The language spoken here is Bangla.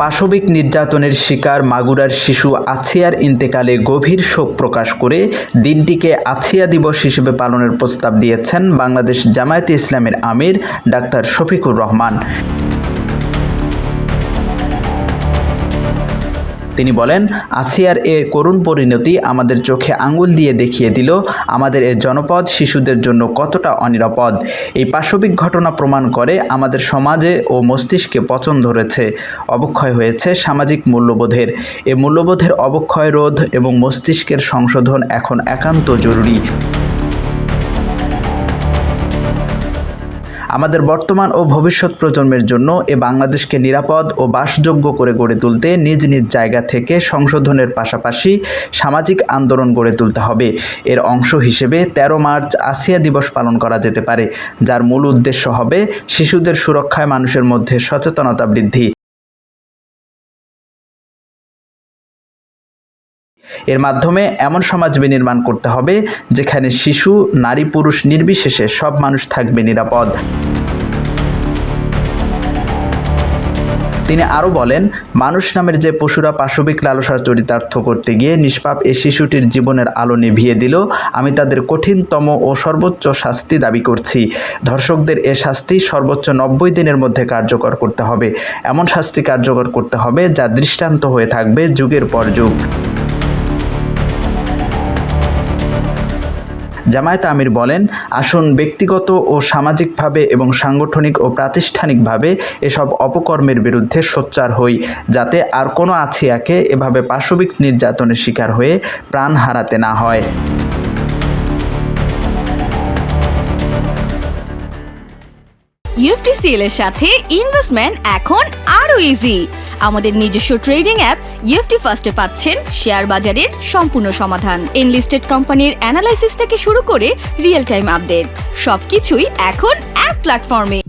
পাশবিক নির্যাতনের শিকার মাগুরার শিশু আছিয়ার ইন্তেকালে গভীর শোক প্রকাশ করে দিনটিকে আছিয়া দিবস হিসেবে পালনের প্রস্তাব দিয়েছেন বাংলাদেশ জামায়াতে ইসলামের আমির ডাক্তার শফিকুর রহমান। তিনি বলেন, আসিয়ার এ করুণ পরিণতি আমাদের চোখে আঙুল দিয়ে দেখিয়ে দিল, আমাদের এ জনপদ শিশুদের জন্য কতটা অনিরাপদ। এই পাশবিক ঘটনা প্রমাণ করে আমাদের সমাজে ও মস্তিষ্কে পচন ধরেছে, অবক্ষয় হয়েছে সামাজিক মূল্যবোধের। এ মূল্যবোধের অবক্ষয় রোধ এবং মস্তিষ্কের সংশোধন এখন একান্ত জরুরি। আমাদের বর্তমান ও ভবিষ্যৎ প্রজন্মের জন্য এ বাংলাদেশকে নিরাপদ ও বাসযোগ্য করে গড়ে তুলতে নিজ নিজ জায়গা থেকে সংশোধনের পাশাপাশি সামাজিক আন্দোলন গড়ে তুলতে হবে। এর অংশ হিসেবে ১৩ মার্চ আসিয়া দিবস পালন করা যেতে পারে, যার মূল উদ্দেশ্য হবে শিশুদের সুরক্ষায় মানুষের মধ্যে সচেতনতা বৃদ্ধি। এর মাধ্যমে এমন সমাজ বিনির্মাণ করতে হবে যেখানে শিশু, নারী, পুরুষ নির্বিশেষে সব মানুষ থাকবে নিরাপদ। তিনি আরও বলেন, মানুষ নামের যে পশুরা পাশবিক লালসার চরিতার্থ করতে গিয়ে নিষ্পাপ এ শিশুটির জীবনের আলো নিভিয়ে দিল, আমি তাদের কঠিনতম ও সর্বোচ্চ শাস্তি দাবি করছি। ধর্ষকদের এ শাস্তি সর্বোচ্চ নব্বই দিনের মধ্যে কার্যকর করতে হবে। এমন শাস্তি কার্যকর করতে হবে যা দৃষ্টান্ত হয়ে থাকবে যুগের পর যুগ। জামায়াত আমির বলেন, আসুন ব্যক্তিগত ও সামাজিকভাবে এবং সাংগঠনিক ও প্রাতিষ্ঠানিকভাবে এসব অপকর্মের বিরুদ্ধে সোচ্চার হই, যাতে আর কোনো আছিয়াকে এভাবে পাশবিক নির্যাতনের শিকার হয়ে প্রাণ হারাতে না হয়। ইউএফটিসিএল এর সাথে ইনভেস্টমেন্ট এখন আরও ইজি আমাদের নিজস্ব ট্রেডিং অ্যাপ ইএফটি ফার্স্টে পাচ্ছেন শেয়ার বাজারের সম্পূর্ণ সমাধান। এনলিস্টেড কোম্পানির অ্যানালাইসিস থেকে শুরু করে রিয়েল টাইম আপডেট সবকিছুই এখন এক প্ল্যাটফর্মে